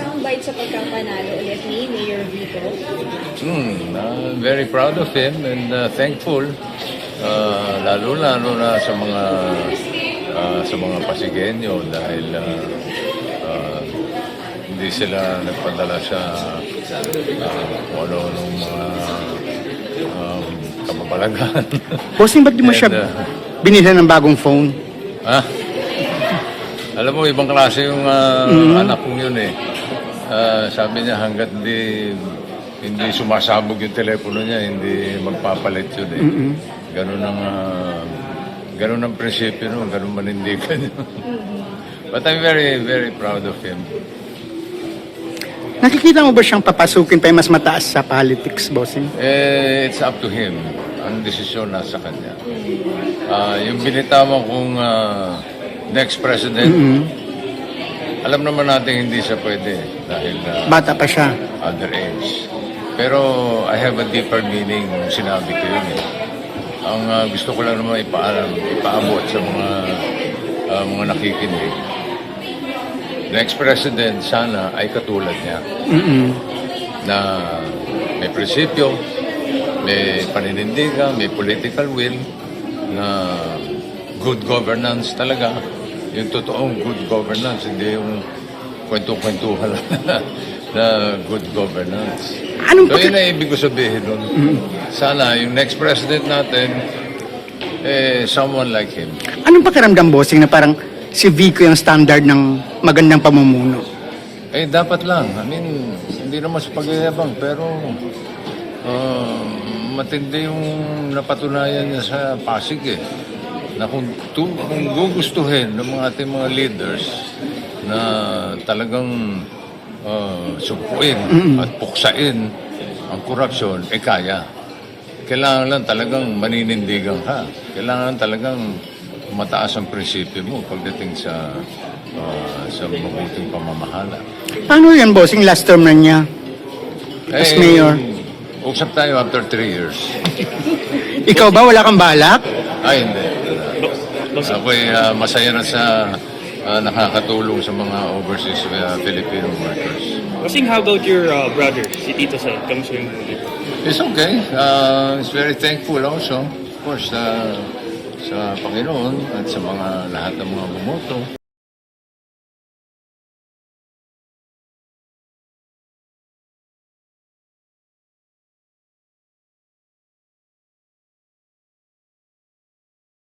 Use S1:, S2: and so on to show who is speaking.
S1: soundbite sa pagkapanalo ulit ni Mayor Vito?
S2: Hmm, uh, very proud of him and uh, thankful. Uh, lalo lalo na sa mga uh, sa mga Pasigenyo dahil uh, uh, hindi sila nagpadala sa uh, ano nung mga um, kamabalagan.
S3: Bossing, ba't di mo siya
S2: uh,
S3: binilhan ng bagong phone?
S2: Ah, alam mo, ibang klase yung ah, anak kong yun eh. Ah, sabi niya hanggat hindi hindi sumasabog yung telepono niya, hindi magpapalit yun eh. Ganun ang ah, ganun ang prinsipyo nun, ganun manindigan yun. But I'm very, very proud of him.
S3: Nakikita mo ba siyang papasukin pa mas mataas sa politics, bossing?
S2: Eh, it's up to him. Ang desisyon nasa kanya. Ah, yung binitawan kong ah, next president, alam naman natin hindi siya pwede dahil ah,
S3: Bata pa siya.
S2: underage. Pero I have a deeper meaning nung sinabi ko yun eh. Ang ah, gusto ko lang naman ipaalam, ipaabot sa mga ah, mga nakikinig. Next president sana ay katulad niya
S3: Mm-mm.
S2: na may prinsipyo, may paninindigan, may political will, na good governance talaga. Yung totoong good governance, hindi yung kwento-kwentuhan na, na good governance.
S3: Anong
S2: so yun ang ibig ko sabihin nun. Sana yung next president natin, eh, someone like him.
S3: Anong pakiramdam, bossing, na parang si Vico yung standard ng magandang pamumuno?
S2: Eh, dapat lang. I mean, hindi naman sa pagyayabang, pero uh, matindi yung napatunayan niya sa Pasig eh. Na kung, tu, kung gugustuhin ng mga ating mga leaders na talagang uh, supuin at puksain ang korupsyon, eh kaya. Kailangan lang talagang maninindigan ka. Kailangan talagang mataas ang prinsipyo mo pagdating sa uh, sa mabuting pamamahala.
S3: Paano yan, bossing? Last term na niya. As mayor.
S2: Usap tayo after three years.
S3: Ikaw ba, wala kang balak?
S2: Ay, hindi. Ako'y uh, masaya na sa uh, nakakatulong sa mga overseas uh, Filipino workers.
S4: Kasing how about your uh, brother, si Tito Sen? Kamusta yung buhay?
S2: It's okay. Uh, it's very thankful also, of course, uh, sa Panginoon at sa mga lahat ng mga bumoto.